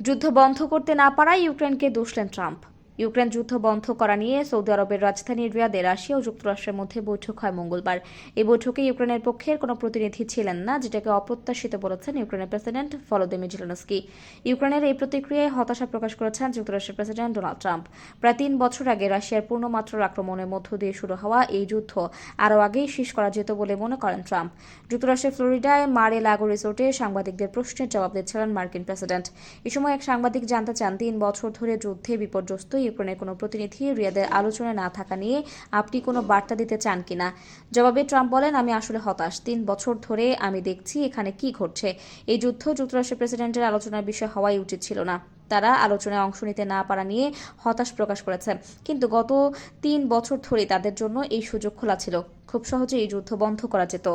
যুদ্ধ বন্ধ করতে না পারায় ইউক্রেনকে দোষলেন ট্রাম্প। ইউক্রেন যুদ্ধ বন্ধ করা নিয়ে সৌদি আরবের রাজধানী রিয়াদে রাশিয়া ও যুক্তরাষ্ট্রের মধ্যে বৈঠক হয় মঙ্গলবার। এই বৈঠকে ইউক্রেনের পক্ষের কোনো প্রতিনিধি ছিলেন না, যেটাকে অপ্রত্যাশিত বলেছেন ইউক্রেনের প্রেসিডেন্ট ভলোদিমির জেলেনস্কি। ইউক্রেনের এই প্রতিক্রিয়ায় হতাশা প্রকাশ করেছেন যুক্তরাষ্ট্রের প্রেসিডেন্ট ডোনাল্ড ট্রাম্প। প্রায় তিন বছর আগে রাশিয়ার পূর্ণমাত্রার আক্রমণের মধ্য দিয়ে শুরু হওয়া এই যুদ্ধ আরও আগেই শেষ করা যেত বলে মনে করেন ট্রাম্প। যুক্তরাষ্ট্রের ফ্লোরিডায় মারে লাগো রিসোর্টে সাংবাদিকদের প্রশ্নের জবাব দিচ্ছিলেন মার্কিন প্রেসিডেন্ট। এ সময় এক সাংবাদিক জানতে চান, তিন বছর ধরে যুদ্ধে বিপর্যস্ত ইউক্রেনের কোনো প্রতিনিধি রিয়াদের আলোচনায় না থাকা নিয়ে আপনি কোনো বার্তা দিতে চান কিনা? জবাবে ট্রাম্প বলেন, আমি আসলে হতাশ। তিন বছর ধরে আমি দেখছি এখানে কি ঘটছে। এই যুদ্ধ যুক্তরাষ্ট্রের প্রেসিডেন্টের আলোচনার বিষয় হওয়াই উচিত ছিল না। তারা আলোচনায় অংশ নিতে না পারা নিয়ে হতাশ প্রকাশ করেছে। কিন্তু গত তিন বছর ধরে তাদের জন্য এই সুযোগ খোলা ছিল। খুব সহজে এই যুদ্ধ বন্ধ করা যেত।